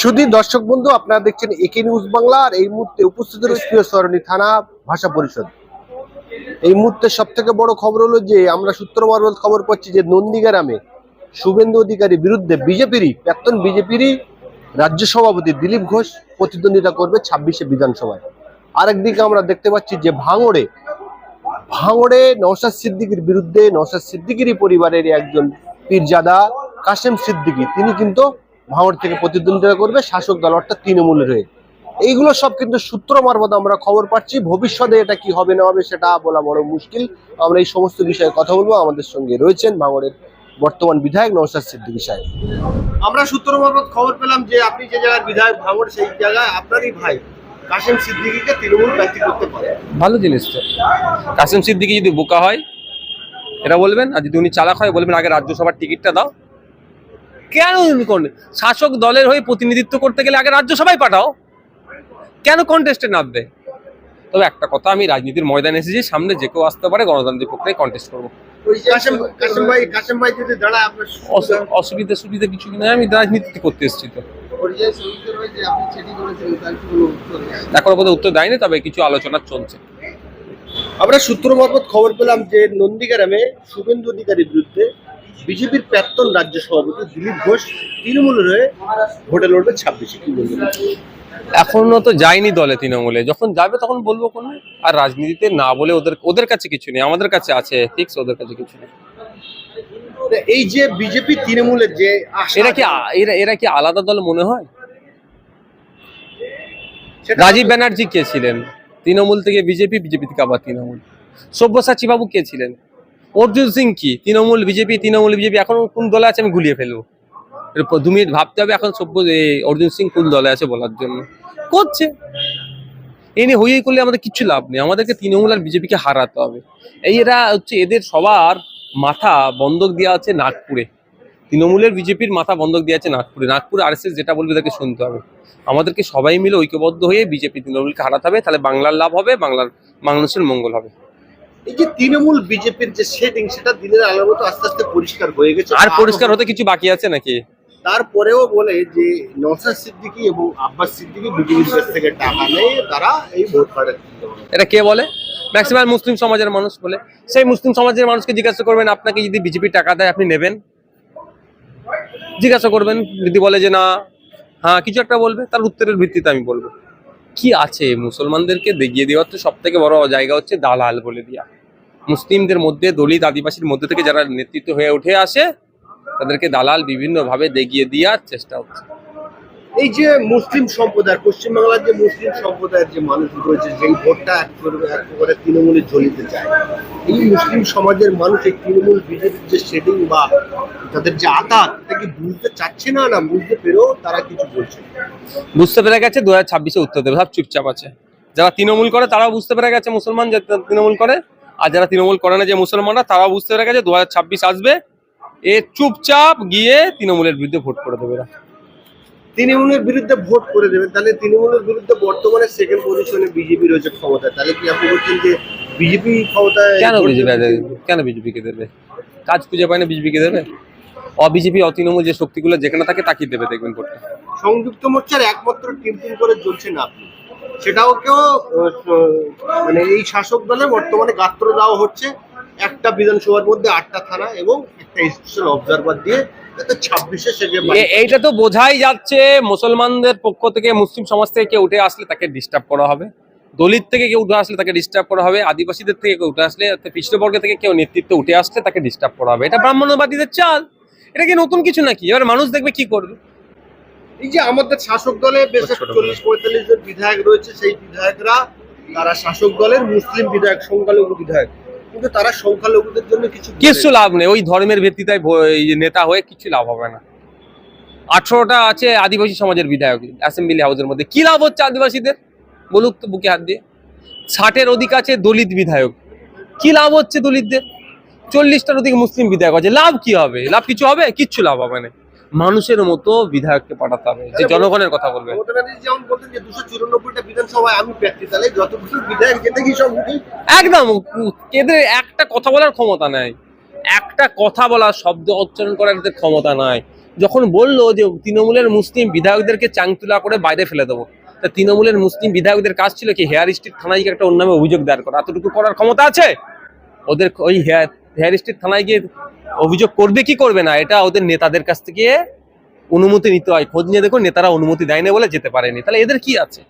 শুধু দর্শক বন্ধু, আপনারা দেখছেন একে নিউজ বাংলা, আর এই মুহূর্তে উপস্থিত রয়েছে সরণি থানা ভাষা পরিষদ। এই মুহূর্তে সব থেকে বড় খবর হলো যে, আমরা সূত্র মারফত খবর পাচ্ছি যে, নন্দীগ্রামে শুভেন্দু অধিকারী বিরুদ্ধে বিজেপিরই, প্রাক্তন বিজেপিরই রাজ্য সভাপতি দিলীপ ঘোষ প্রতিদ্বন্দ্বিতা করবে ছাব্বিশে বিধানসভায়। আরেকদিকে আমরা দেখতে পাচ্ছি যে, ভাঙড়ে ভাঙড়ে নওশাদ সিদ্দিকির বিরুদ্ধে নওশাদ সিদ্দিকিরই পরিবারের একজন পীরজাদা কাশেম সিদ্দিকি, তিনি কিন্তু ভাঙড় থেকে প্রতিদ্বন্দ্বিতা করবে শাসক দল অর্থাৎ তৃণমূলের হয়ে। এইগুলো সব কিন্তু সূত্র মারফত আমরা খবর পাচ্ছি। ভবিষ্যতে এটা কি হবে না হবে সেটা বলা বড় মুশকিল। আমরা এই সমস্ত বিষয়ে কথা বলব। আমাদের সঙ্গে রয়েছেন ভাঙড়ের বর্তমান বিধায়ক নওশাদ সিদ্দিকী সাহেব। আমরা সূত্র মারফত খবর পেলাম যে আপনি যে জায়গায় বিধায়ক ভাঙড় সেই জায়গায় আপনারই ভাই কাশেম সিদ্দিকীকে তৃণমূল প্রার্থী করতে পারে। ভালো জিনিস তো। কাসিম সিদ্দিকি যদি বোকা হয় এটা বলবেন আর যদি উনি চালাক হয় বলবেন আগে রাজ্যসভার টিকিটটা দাও। কেন করবেন? শাসক দলের হয়ে প্রতিনিধিত্ব করতে গেলে আগে রাজ্যসভায় পাঠাও কেন কন্টেস্টে নামবে তবে একটা কথা আমি রাজনীতির ময়দানে এসেছি সামনে যে কেউ আসতে পারে গণতান্ত্রিক প্রক্রিয়ায় কন্টেস্ট করব অসুবিধা সুবিধা কিছু নয় আমি রাজনীতি করতে এসেছি তো পরিযায়ী শ্রমিকদের হয়ে যে আপনি চিঠি করেছেন তার কি কোনো উত্তর নেই? এখনও পর্যন্ত উত্তর দেয়নি তবে কিছু আলোচনা চলছে আমরা সূত্র মারফত খবর পেলাম যে নন্দীগ্রামে শুভেন্দু অধিকারীর বিরুদ্ধে বিজেপির প্রাক্তন রাজ্য সভাপতি দিলীপ ঘোষ তৃণমূলের হয়ে ভোটে লড়বে ছাব্বিশে কি বলবেন এখনও তো যায়নি দলে তৃণমূলে। যখন যাবে তখন বলব কোন আর রাজনীতিতে না বলে ওদের ওদের কাছে কিছু নেই। আমাদের কাছে আছে ফিক্স ওদের কাছে কিছু নেই। এই যে বিজেপি তৃণমূলের যে এরা কি এরা এরা কি আলাদা দল মনে হয়? রাজীব ব্যানার্জি কে ছিলেন? তৃণমূল থেকে বিজেপি বিজেপি থেকে আবার তৃণমূল। সব্যসাচী বাবু কে ছিলেন? অর্জুন সিং কি? তৃণমূল বিজেপি তৃণমূল বিজেপি এখন কোন দলে আছে আমি গুলিয়ে ফেলব। দু মিনিট ভাবতে হবে এখন সভ্য এ, অর্জুন সিং কোন দলে আছে বলার জন্য। করছে। এই নিয়ে হইয়ে করলে আমাদের কিচ্ছু লাভ নেই। আমাদেরকে তৃণমূল আর বিজেপিকে হারাতে হবে। এই এরা হচ্ছে এদের সবার মাথা বন্ধক দেওয়া আছে নাগপুরে। তৃণমূলের বিজেপির মাথা বন্ধক দেওয়া আছে নাগপুরে। নাগপুরে আর যেটা বলবে তাকে শুনতে হবে। আমাদেরকে সবাই মিলে ঐক্যবদ্ধ হয়ে বিজেপি তৃণমূলকে হারাতে হবে। তাহলে বাংলার লাভ হবে বাংলার মানুষের মঙ্গল হবে। এই যে তৃণমূল বিজেপির যে সেটিং সেটা দিনের আলোর মতো আস্তে আস্তে পরিষ্কার হয়ে গেছে। আর পরিষ্কার হতে কিছু বাকি আছে নাকি? তারপরেও বলে যে নওশাদ সিদ্দিকী এবং আব্বাস সিদ্দিকী বিজেপির কাছ থেকে টাকা নেই তারা এই ভোট কার্ডের এটা কে বলে? ম্যাক্সিমাম মুসলিম সমাজের মানুষ বলে। সেই মুসলিম সমাজের মানুষকে জিজ্ঞাসা করবেন আপনাকে যদি বিজেপি টাকা দেয় আপনি নেবেন? জিজ্ঞাসা করবেন যদি বলে যে না হ্যাঁ কিছু একটা বলবে তার উত্তরের ভিত্তিতে আমি বলব। কি আছে? মুসলমানদেরকে দেখিয়ে দেওয়ার তো সব থেকে বড় জায়গা হচ্ছে দালাল বলে দিয়া। মুসলিমদের মধ্যে, দলিত আদিবাসীর মধ্যে থেকে যারা নেতৃত্ব হয়ে উঠে আসে, তাদেরকে দালাল বিভিন্নভাবে দেখিয়ে দেওয়ার চেষ্টা হচ্ছে। এই যে মুসলিম সম্প্রদায়, পশ্চিমবাংলার যে মুসলিম সম্প্রদায়ের যে মানুষ রয়েছে, যেই ভোটটা এক করে এক করে তৃণমূলে জ্বলিতে চায়, এই মুসলিম সমাজের মানুষ এই তৃণমূল বিজেপির যে শেডিং বা তাদের যে আঘাত এটাকে বুঝতে চাচ্ছে না? না বুঝতে পেরেও তারা কিছু বলছে বুঝতে পেরে গেছে, দু হাজার ছাব্বিশে উত্তর দেবে, সব চুপচাপ আছে। যারা তৃণমূল করে, তারাও বুঝতে পেরে গেছে মুসলমান যে তৃণমূল করে। আর যারা তৃণমূল করে না যে মুসলমানরা, তারাও বুঝতে পেরে গেছে, দু হাজার ছাব্বিশ আসবে। এ চুপচাপ গিয়ে তৃণমূলের বিরুদ্ধে ভোট করে দেবে এরা। তৃণমূলের বিরুদ্ধে ভোট করে দেবেন তাহলে তৃণমূলের বিরুদ্ধে বর্তমানে সেকেন্ড পজিশনে বিজেপি রয়েছে ক্ষমতায়। তাহলে কি আপনি বলছেন যে বিজেপি ক্ষমতায় কেন বিজেপি? কেন বিজেপিকে দেবে? কাজ খুঁজে পায় না বিজেপিকে দেবে? অবিজেপি অতৃণমূল যে শক্তিগুলো যেখানে থাকে তাকিয়ে দেবে দেখবেন ভোটটা। সংযুক্ত মোর্চার একমাত্র টিম টিম করে চলছে না। আপনি সেটাও কেউ মানে এই শাসক দলে বর্তমানে গাত্র দেওয়া হচ্ছে। একটা বিধানসভার মধ্যে আটটা থানা এবং একটা স্পেশাল অবজারভার দিয়ে এইটা তো বোঝাই যাচ্ছে মুসলমানদের পক্ষ থেকে মুসলিম সমাজ থেকে কেউ উঠে আসলে তাকে ডিস্টার্ব করা হবে। দলিত থেকে কেউ উঠে আসলে তাকে ডিস্টার্ব করা হবে আদিবাসীদের থেকে কেউ উঠে আসলে পৃষ্ঠবর্গ থেকে কেউ নেতৃত্ব উঠে আসলে তাকে ডিস্টার্ব করা হবে। এটা ব্রাহ্মণবাদীদের চাল। এটা কি নতুন কিছু নাকি? এবার মানুষ দেখবে কি করবে। এই যে আমাদের শাসক দলে বেশ চল্লিশ পঁয়তাল্লিশ জন বিধায়ক রয়েছে সেই বিধায়করা তারা শাসক দলের মুসলিম বিধায়ক সংখ্যালঘু বিধায়ক। কিন্তু তারা সংখ্যালঘুদের জন্য কিছু কিছু লাভ নেই। ওই ধর্মের ভিত্তিতে নেতা হয়ে কিছু লাভ হবে না। আঠারোটা আছে আদিবাসী সমাজের বিধায়ক অ্যাসেম্বলি হাউসের মধ্যে। কি লাভ হচ্ছে আদিবাসীদের? বলুক তো বুকে হাত দিয়ে। ষাটের অধিক আছে দলিত বিধায়ক। কি লাভ হচ্ছে দলিতদের? চল্লিশটার অধিক মুসলিম বিধায়ক আছে। লাভ কি হবে? লাভ কিছু হবে? কিচ্ছু লাভ হবে না। মানুষের মতো বিধায়ককে পাঠাতে হবে যে জনগণের কথা বলবে। যেমন বলতেন যে দুশো চুরানব্বইটা বিধানসভায় আমি প্রার্থী যতগুলো বিধায়ক যেতে কি সব একদম এদের একটা কথা বলার ক্ষমতা নাই। একটা কথা বলার শব্দ উচ্চারণ করার ক্ষমতা নাই। যখন বলল যে তৃণমূলের মুসলিম বিধায়কদেরকে চাংতুলা করে বাইরে ফেলে দেবো তা তৃণমূলের মুসলিম বিধায়কদের কাজ ছিল কি হেয়ার স্ট্রিট থানায় একটা অন্য নামে অভিযোগ দায়ের করা। এতটুকু করার ক্ষমতা আছে? ওদের ওই হেয়ার হেয়ার স্ট্রিট থানায় গিয়ে অভিযোগ করবে কি করবে না, এটা ওদের নেতাদের কাছ থেকে অনুমতি নিতে হয়। খোঁজ নিয়ে দেখুন, নেতারা অনুমতি দেয়নি বলে যেতে পারেনি। তাহলে এদের কি আছে?